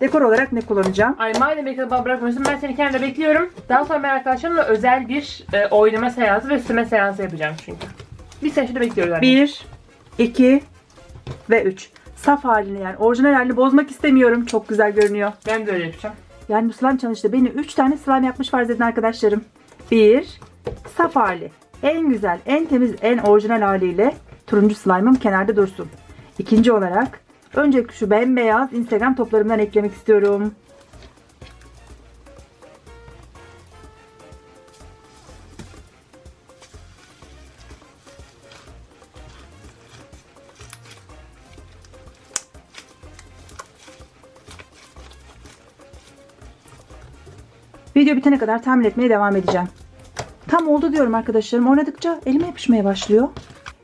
dekor olarak ne kullanacağım? Ay madem beni bana bırakmıyorsun ben seni kenarda bekliyorum. Daha sonra ben arkadaşlarımla özel bir e, oynama seansı ve süme seansı yapacağım çünkü. Bir sene bekliyoruz anne. 1, 2 ve 3. Saf halini yani orijinal halini bozmak istemiyorum. Çok güzel görünüyor. Ben de öyle yapacağım. Yani bu slime challenge'da beni 3 tane slime yapmış farz edin arkadaşlarım. 1. Saf hali. En güzel, en temiz, en orijinal haliyle turuncu slime'ım kenarda dursun. İkinci olarak öncelikle şu bembeyaz Instagram toplarımdan eklemek istiyorum. Video bitene kadar tahmin etmeye devam edeceğim. Tam oldu diyorum arkadaşlarım. Oynadıkça elime yapışmaya başlıyor.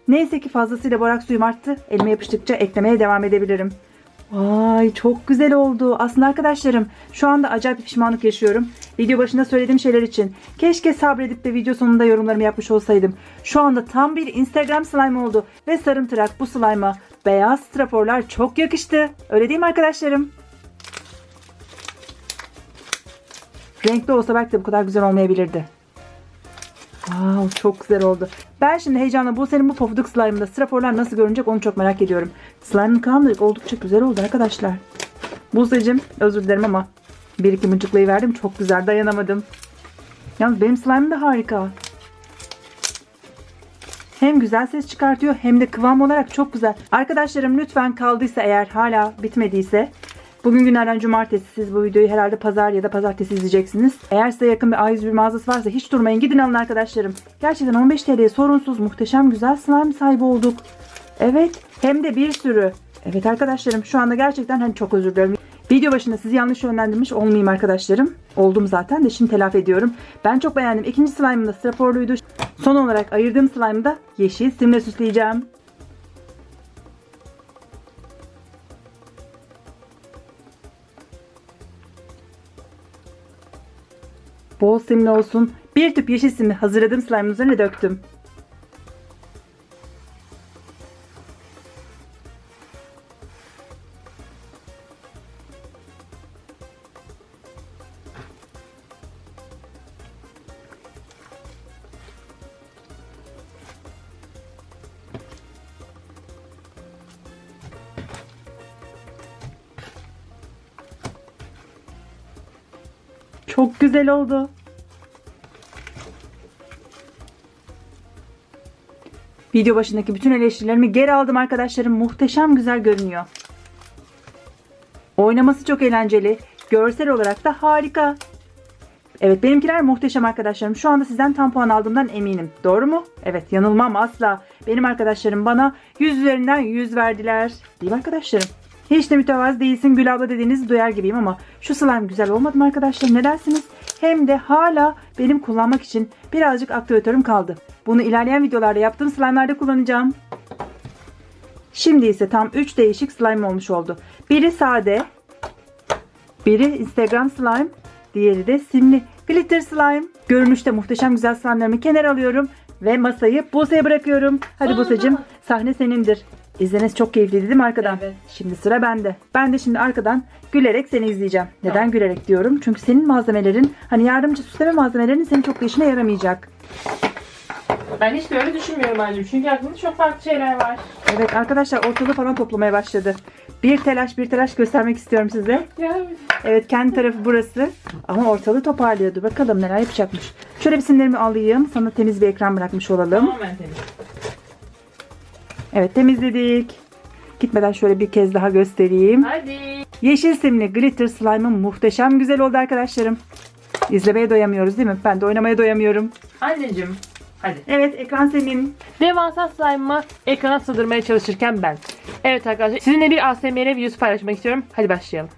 Neyse ki fazlasıyla borak suyum arttı. Elime yapıştıkça eklemeye devam edebilirim. Vay çok güzel oldu. Aslında arkadaşlarım şu anda acayip pişmanlık yaşıyorum. Video başında söylediğim şeyler için. Keşke sabredip de video sonunda yorumlarımı yapmış olsaydım. Şu anda tam bir Instagram slime oldu. Ve sarımtırak bu slime'a beyaz straforlar çok yakıştı. Öyle değil mi arkadaşlarım? Renkli olsa belki de bu kadar güzel olmayabilirdi. Wow, çok güzel oldu. Ben şimdi heyecanla bu senin bu pofuduk slime'da straforlar nasıl görünecek onu çok merak ediyorum. Slime'ın kıvamı oldukça güzel oldu arkadaşlar. Buse'cim özür dilerim ama bir iki mıncıklayı verdim. Çok güzel dayanamadım. Yalnız benim slime'ım da harika. Hem güzel ses çıkartıyor hem de kıvam olarak çok güzel. Arkadaşlarım lütfen kaldıysa eğer hala bitmediyse Bugün günlerden cumartesi siz bu videoyu herhalde pazar ya da pazartesi izleyeceksiniz. Eğer size yakın bir A101 mağazası varsa hiç durmayın gidin alın arkadaşlarım. Gerçekten 15 TL'ye sorunsuz muhteşem güzel slime sahibi olduk. Evet hem de bir sürü. Evet arkadaşlarım şu anda gerçekten hani çok özür dilerim. Video başında sizi yanlış yönlendirmiş olmayayım arkadaşlarım. Oldum zaten de şimdi telafi ediyorum. Ben çok beğendim. İkinci slime'ım da straforluydu. Son olarak ayırdığım slime'ı da yeşil simle süsleyeceğim. Bol simli olsun. Bir tüp yeşil simli hazırladığım slime'ın üzerine döktüm. Çok güzel oldu. Video başındaki bütün eleştirilerimi geri aldım arkadaşlarım. Muhteşem güzel görünüyor. Oynaması çok eğlenceli. Görsel olarak da harika. Evet benimkiler muhteşem arkadaşlarım. Şu anda sizden tam puan aldığımdan eminim. Doğru mu? Evet yanılmam asla. Benim arkadaşlarım bana 100 üzerinden 100 verdiler. Değil mi arkadaşlarım? Hiç de mütevazı değilsin Gül abla dediğinizi duyar gibiyim ama şu slime güzel olmadı mı arkadaşlar ne dersiniz? Hem de hala benim kullanmak için birazcık aktivatörüm kaldı. Bunu ilerleyen videolarda yaptığım slime'larda kullanacağım. Şimdi ise tam 3 değişik slime olmuş oldu. Biri sade, biri Instagram slime, diğeri de simli glitter slime. Görünüşte muhteşem güzel slime'larımı kenara alıyorum ve masayı Buse'ye bırakıyorum. Hadi. Buse'cim sahne senindir. İzlemesi çok keyifliydi değil mi arkadan? Evet. Şimdi sıra bende. Ben de şimdi arkadan gülerek seni izleyeceğim. Neden Tamam. gülerek diyorum? Çünkü senin malzemelerin hani yardımcı süsleme malzemelerin senin çok da işine yaramayacak. Ben hiç de öyle düşünmüyorum anneciğim. Çünkü aklımda çok farklı şeyler var. Evet arkadaşlar ortalığı falan toplamaya başladı. Bir telaş bir telaş göstermek istiyorum size. Ya Evet kendi tarafı burası. Ama ortalığı toparlıyordu. Bakalım neler yapacakmış. Şöyle bir simlerimi alayım. Sana temiz bir ekran bırakmış olalım. tamamen temiz. Evet temizledik. Gitmeden şöyle bir kez daha göstereyim. Hadi. Yeşil simli glitter slime'ım muhteşem güzel oldu arkadaşlarım. İzlemeye doyamıyoruz değil mi? Ben de oynamaya doyamıyorum. Anneciğim. Hadi. Evet ekran senin. Devasa slime'ımı ekrana sığdırmaya çalışırken ben. Evet arkadaşlar sizinle bir ASMR videosu paylaşmak istiyorum. Hadi başlayalım.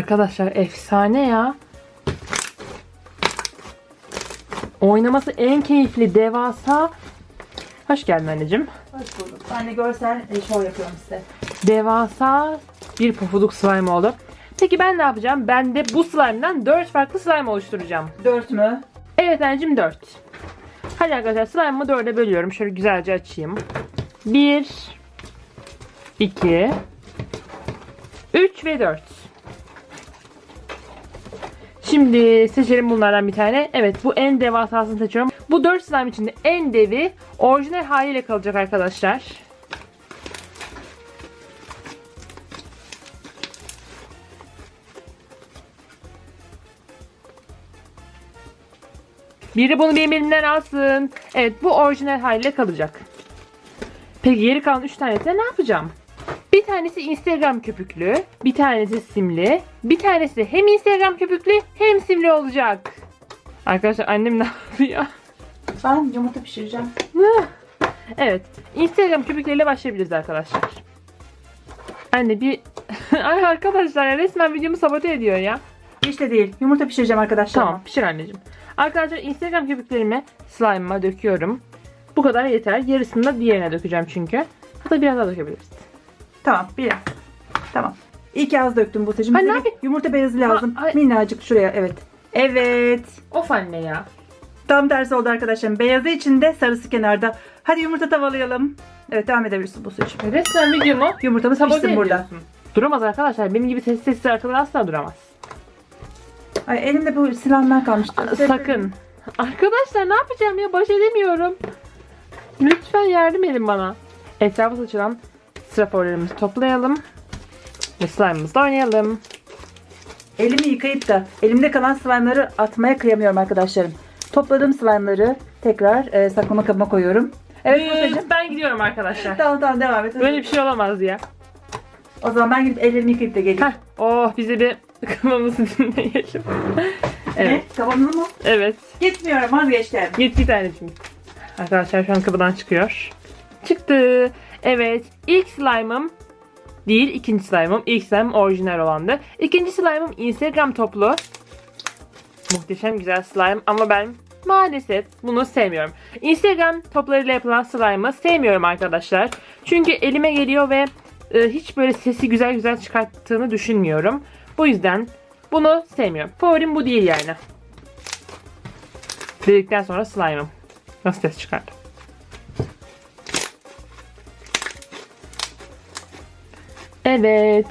Arkadaşlar efsane ya. Oynaması en keyifli devasa. Hoş geldin anneciğim. Hoş bulduk. Ben de görsel e, show yapıyorum size. Devasa bir pofuduk slime oldu. Peki ben ne yapacağım? Ben de bu slime'dan 4 farklı slime oluşturacağım. Dört mü? Evet anneciğim 4. Hadi arkadaşlar slime'ımı 4'e bölüyorum. Şöyle güzelce açayım. 1 2 3 ve 4. Şimdi seçelim bunlardan bir tane. Evet bu en devasasını seçiyorum. Bu 4 slime içinde en devi orijinal haliyle kalacak arkadaşlar. Biri bunu benim elimden alsın. Evet bu orijinal haliyle kalacak. Peki geri kalan 3 tanesine ne yapacağım? Bir tanesi Instagram köpüklü, bir tanesi simli, bir tanesi hem Instagram köpüklü hem simli olacak. Arkadaşlar annem ne yapıyor? Ben yumurta pişireceğim. evet, Instagram köpükleriyle başlayabiliriz arkadaşlar. Anne bir... Ay arkadaşlar ya resmen videomu sabote ediyor ya. Hiç de değil. Yumurta pişireceğim arkadaşlar. Tamam pişir anneciğimi. Arkadaşlar Instagram köpüklerimi slime'ıma döküyorum. Bu kadar yeter. Yarısını da diğerine dökeceğim çünkü. Hatta biraz daha dökebiliriz. Tamam biraz. Tamam. İyi ki az döktüm bu seçim. Ben ne bir yapayım? Yumurta beyazı lazım. Ha, ay- Minnacık şuraya evet. Evet. Of anne ya. Tam tersi oldu arkadaşlarım. Beyazı içinde sarısı kenarda. Hadi yumurta tavalayalım. Evet devam edebilirsin bu seçim. Resmen videomu Yumurtamız sabote pişsin burada. ediyorsun. Duramaz arkadaşlar. Benim gibi sessiz sessiz arkadan asla duramaz. Ay elimde bu silahlar kalmıştı. Sakın. Arkadaşlar ne yapacağım ya? Baş edemiyorum. Lütfen yardım edin bana. Etrafı saçılan straforlarımızı toplayalım. Ve slime'ımızla oynayalım. Elimi yıkayıp da elimde kalan slime'ları atmaya kıyamıyorum arkadaşlarım. Topladığım slime'ları tekrar e, saklama kabıma koyuyorum. Evet Ee, ben gidiyorum arkadaşlar. Tamam tamam devam et. Böyle bir şey olamaz ya. O zaman ben gidip ellerimi yıkayıp da geleyim. Heh, oh bize bir kafamızı dinleyelim. evet. Ne? Tamamını mı? Evet. Gitmiyorum vazgeçtim. Git git anneciğim. Arkadaşlar şu an kapıdan çıkıyor. Çıktı. Evet. ilk slime'ım değil ikinci slime'ım. İlk slime'ım orijinal olandı. İkinci slime'ım Instagram toplu. Muhteşem güzel slime ama ben maalesef bunu sevmiyorum. Instagram toplarıyla yapılan slime'ı sevmiyorum arkadaşlar. Çünkü elime geliyor ve e, hiç böyle sesi güzel güzel çıkarttığını düşünmüyorum. Bu yüzden bunu sevmiyorum. Favorim bu değil yani. Dedikten sonra slime'ım. Nasıl ses çıkardı? Evet.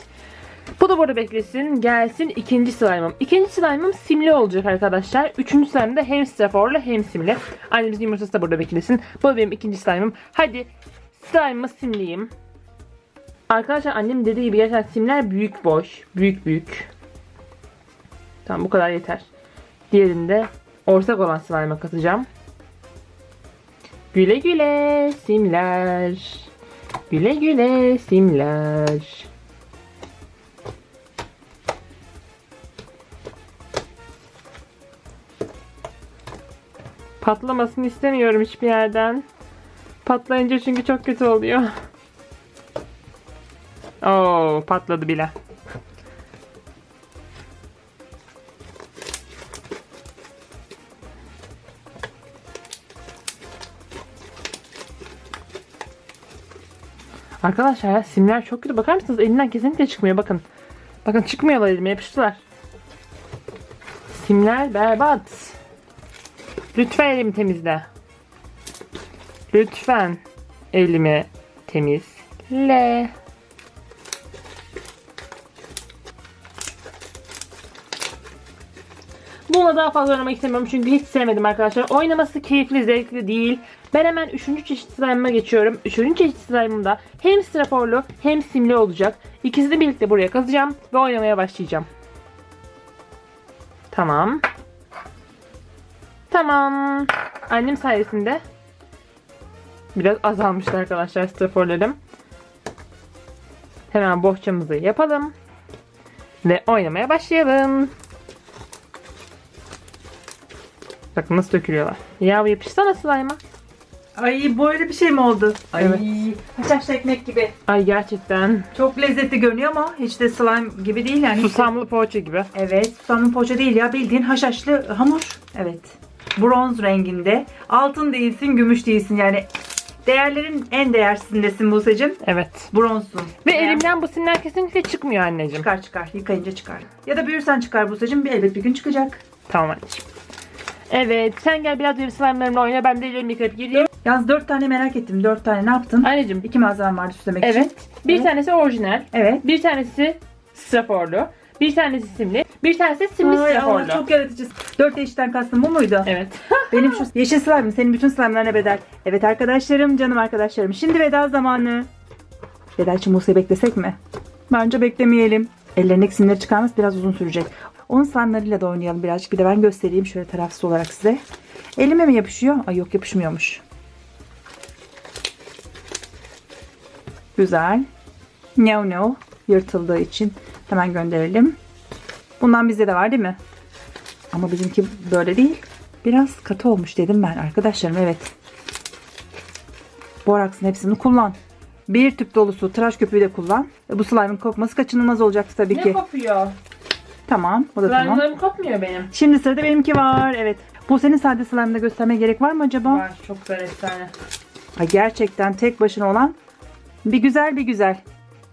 Bu da burada beklesin. Gelsin ikinci slime'ım. İkinci slime'ım simli olacak arkadaşlar. Üçüncü slime de hem straforlu hem simli. Annemizin yumurtası da burada beklesin. Bu da benim ikinci slime'ım. Hadi slime'ımı simleyeyim. Arkadaşlar annem dediği gibi gerçekten simler büyük boş. Büyük büyük. Tamam bu kadar yeter. Diğerini de ortak olan slime'a katacağım. Güle güle simler. Güle güle simler. Patlamasını istemiyorum hiçbir yerden. Patlayınca çünkü çok kötü oluyor. Oo patladı bile. Arkadaşlar ya simler çok kötü. Bakar mısınız? Elinden kesinlikle çıkmıyor. Bakın. Bakın çıkmıyorlar elime. Yapıştılar. Simler berbat. Lütfen elimi temizle. Lütfen elimi temizle. Bununla daha fazla oynamak istemiyorum çünkü hiç sevmedim arkadaşlar. Oynaması keyifli, zevkli değil. Ben hemen 3. çeşit slime'ıma geçiyorum. 3. çeşit slime'ımda hem straforlu hem simli olacak. İkisini birlikte buraya kazacağım ve oynamaya başlayacağım. Tamam. Tamam. Annem sayesinde biraz azalmıştı arkadaşlar straforlarım. Hemen bohçamızı yapalım. Ve oynamaya başlayalım. Bakın nasıl dökülüyorlar. Ya bu yapışsana slime'a. Ay böyle bir şey mi oldu? Ay Evet. haşhaşlı ekmek gibi. Ay gerçekten. Çok lezzetli görünüyor ama hiç de slime gibi değil yani. Susamlı poğaça gibi. Evet, susamlı poğaça değil ya bildiğin haşhaşlı hamur. Evet. Bronz renginde. Altın değilsin, gümüş değilsin yani. Değerlerin en değersindesin Buse'cim. Evet. Bronzsun. Ve Yani elimden bu simler kesinlikle çıkmıyor anneciğim. Çıkar çıkar. Yıkayınca çıkar. Ya da büyürsen çıkar Buse'cim. Bir elbet bir gün çıkacak. Tamam anneciğim. Evet sen gel biraz benim slime'larımla oyna ben de ellerimi yıkayıp geleyim. Yalnız dört tane merak ettim. Dört tane ne yaptın? Anneciğim İki malzemem vardı süslemek için. evet. Bir Evet. tanesi orijinal. Evet. Bir tanesi straforlu. Bir tanesi simli. Bir tanesi simli Ay straforlu. Allah çok yaratıcı. Dört eşitten kastım bu muydu? Evet. Benim şu yeşil slime'ım senin bütün slime'larına bedel. Evet arkadaşlarım, canım arkadaşlarım. Şimdi veda zamanı. Veda için Muse'yi beklesek mi? Bence beklemeyelim. Ellerindeki simleri çıkarması biraz uzun sürecek. Onun slime'larıyla da oynayalım birazcık. Bir de ben göstereyim şöyle tarafsız olarak size. Elime mi yapışıyor? Ay yok yapışmıyormuş. Güzel. No no. Yırtıldığı için hemen gönderelim. Bundan bizde de var değil mi? Ama bizimki böyle değil. Biraz katı olmuş dedim ben arkadaşlarım evet. Boraksın hepsini kullan. Bir tüp dolusu tıraş köpüğü de kullan. E, Bu slime'ın kokması kaçınılmaz olacaktı tabii Ne ki. kopuyor? Tamam o da tamam. Slime'larım kopmuyor benim. Şimdi sırada benimki var. Evet. Bu senin sade slime'da göstermeye gerek var mı acaba? Var çok güzel efsane. Ay, gerçekten tek başına olan bir güzel bir güzel.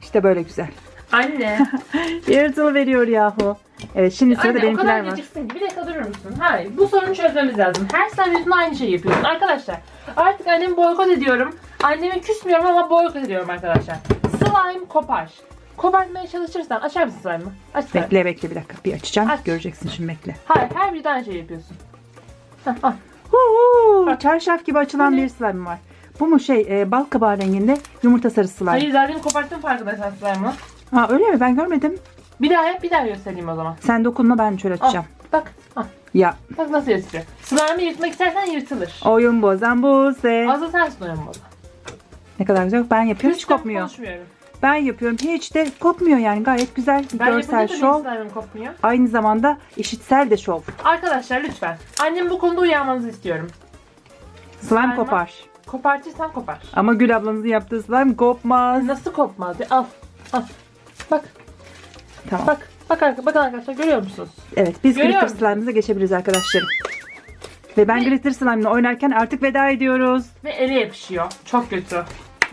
İşte böyle güzel. Anne. Yırtıl veriyor yahu. Evet şimdi sırada Anne o benimkiler kadar var. geciksin ki bir dakika durur musun? Hayır bu sorunu çözmemiz lazım. Her yüzünde aynı şeyi yapıyorsun. Arkadaşlar artık annemi boykot ediyorum. Annemi küsmüyorum ama boykot ediyorum arkadaşlar. Slime kopar. Kopartmaya çalışırsan açar mısın slime'ı? Aç slime. Bekle bekle bir dakika. Bir açacağım. Aç. Göreceksin şimdi bekle. Hayır her birden aynı şeyi yapıyorsun. Hah, al. Huu, çarşaf gibi açılan Bu ne? bir slime var. Bu mu şey e, bal kabağı renginde yumurta sarısı slime. Hayır zaten koparttım farkındaysan slime'ı. Ha öyle mi? Ben görmedim. Bir daha yap bir daha göstereyim o zaman. Sen dokunma ben şöyle Al. açacağım. Bak. Al. Ya Bak nasıl yırtılıyor. Slime'ı yırtmak istersen yırtılır. oyun bozan Buse. Azı sensin oyun bozu. Ne kadar güzel. Ben yapıyorum hiç Hiç kopmuyor. Konuşmuyorum. Ben yapıyorum hiç de kopmuyor yani. Gayet güzel Ben görsel şov. kopmuyor. Aynı zamanda işitsel de şov. Arkadaşlar lütfen. Annem bu konuda uyanmanızı istiyorum. Slime Slime. kopar. Kopartırsan kopar. Ama Gül ablanızın yaptığı slime kopmaz. Nasıl kopmaz? ya? Al. Al. Bak. Tamam. Bak. Bak bakın arkadaşlar görüyor musunuz? Evet biz Görüyor glitter slime'ımıza geçebiliriz arkadaşlarım. Ve ben Ve- glitter slime'la oynarken artık veda ediyoruz. Ve ele yapışıyor. Çok kötü.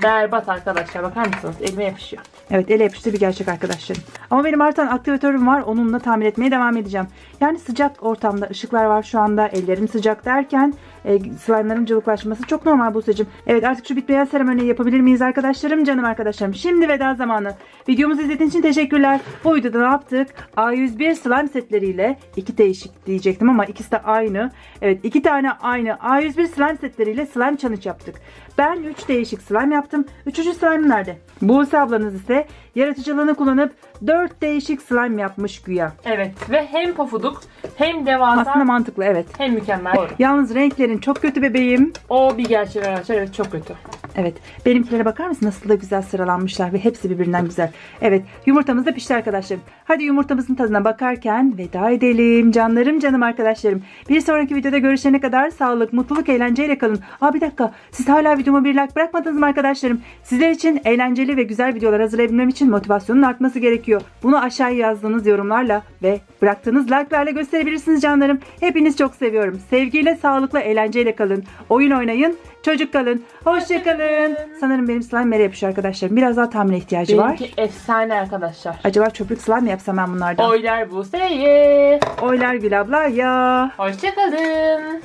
Berbat arkadaşlar bakar mısınız? Elime yapışıyor. Evet ele yapıştı bir gerçek arkadaşlarım. Ama benim artan aktivatörüm var. Onunla tamir etmeye devam edeceğim. Yani sıcak ortamda ışıklar var şu anda. Ellerim sıcak derken e, slime'ların cıvıklaşması çok normal Buse'cim. Evet artık şu bitmeyen seremoniyi yapabilir miyiz arkadaşlarım? Canım arkadaşlarım. Şimdi veda zamanı. Videomuzu izlediğiniz için teşekkürler. Bu videoda ne yaptık? A101 slime setleriyle iki değişik diyecektim ama ikisi de aynı. Evet iki tane aynı A101 slime setleriyle slime challenge yaptık. Ben 3 değişik slime yaptım. Üçüncü slime nerede? Buse ablanız ise yaratıcılığını kullanıp 4 değişik slime yapmış güya. Evet. Ve hem pofuduk hem devasa Aslında mantıklı evet. hem mükemmel. Yalnız renklerin çok kötü bebeğim. O bir gerçek arkadaşlar. Evet çok kötü. Evet. Benimkilere bakar mısın? Nasıl da güzel sıralanmışlar ve hepsi birbirinden güzel. Evet. Yumurtamız da pişti arkadaşlarım. Hadi yumurtamızın tadına bakarken veda edelim. Canlarım canım arkadaşlarım. Bir sonraki videoda görüşene kadar sağlık, mutluluk, eğlenceyle kalın. Aa bir dakika. Siz hala videoma bir like bırakmadınız mı arkadaşlarım? Sizler için eğlenceli ve güzel videolar hazırlayabilmem için motivasyonun artması gerekiyor. Bunu aşağıya yazdığınız yorumlarla ve bıraktığınız like'larla gösterebilirsiniz canlarım. Hepiniz çok seviyorum. Sevgiyle, sağlıkla, eğlenceyle kalın. Oyun oynayın. Çocuk kalın. Hoşçakalın. Sanırım benim slime mere yapışıyor arkadaşlarım. Biraz daha tahmine ihtiyacı var. Benimki efsane arkadaşlar. Acaba çöplük slime mi yapsam ben bunlardan? Oylar bu seye. Oylar Gül abla ya. Hoşçakalın.